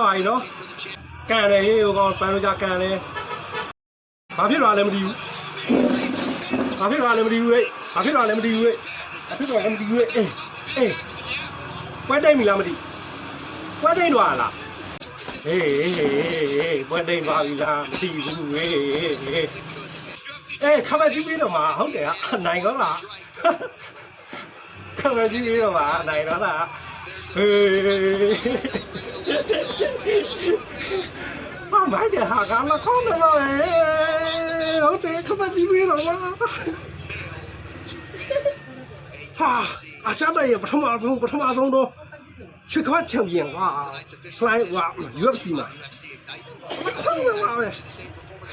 ပါပြီနော်ကန်တယ်ဟေးဟိုကောင်ပန်လို့ကြကန်တယ်ဘာဖြစ်တော့လဲမသိဘူးဘာဖြစ်တော့လဲမသိဘူးဟဲ့ဘာဖြစ်တော့လဲမသိဘူးဟဲ့ဘာဖြစ်တော့လဲမသိဘူးဟဲ့အေးအေးပွဲတိတ်ပြီလားမသိပွဲတိတ်တော့လားဟေးဟေးဟေးပွဲတိတ်ပါပြီလားမသိဘူးဟေးဟေးအေးခမကြီးပြီးတော့မှာဟုတ်တယ်အနိုင်တော့လားခမကြီးပြီးတော့မှာနိုင်တော့လားဟေး ဘာမိုက်တဲ့ဟာကလာကောင်းတယ်လို့ဟုတ်တယ်ခမကြီးပြီးတော့ပါဟာအရှာတဲ့ပထမဆုံးပထမဆုံးတော့ရွှေခွချန်ပီယံကွာဖလိုင်းကွာ UFC မှာခေါင်းလာပဲ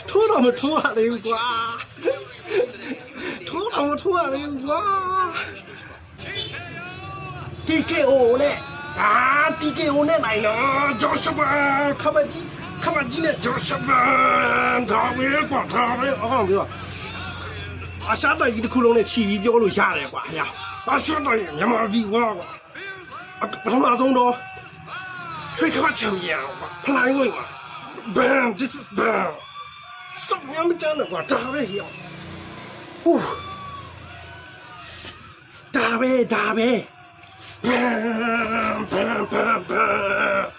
ထိုးတော့မထိုးရသေးဘူးကွာထိုးတော့မထိုးရသေးဘူး ကွာ TKO နဲ့အာ TKO နဲ့နိုင်တော့ဂျော့ရှဗန်ခမကြီးခမကြီးနဲ့ဂျော့ရှဗန်ဒါပဲကွာဒါပဲအော်ပြောအရှာတိုင်ကြီးတစ်ခုလုံးနဲ့ခြီပြီးပြောလို့ရတယ်ကွာညာအရှာတိုင်မြန်မာပြည်ကွာကွာပထမဆုံးတော့ရွှေခမချန်ပီယံကွာဖလိုင်းဝင်ကွာ bam this is bam စောင့်ရမ်းကြတယ်ကွာဒါပဲဟိုဟူးဒါပဲဒါပဲ bam bam bam bam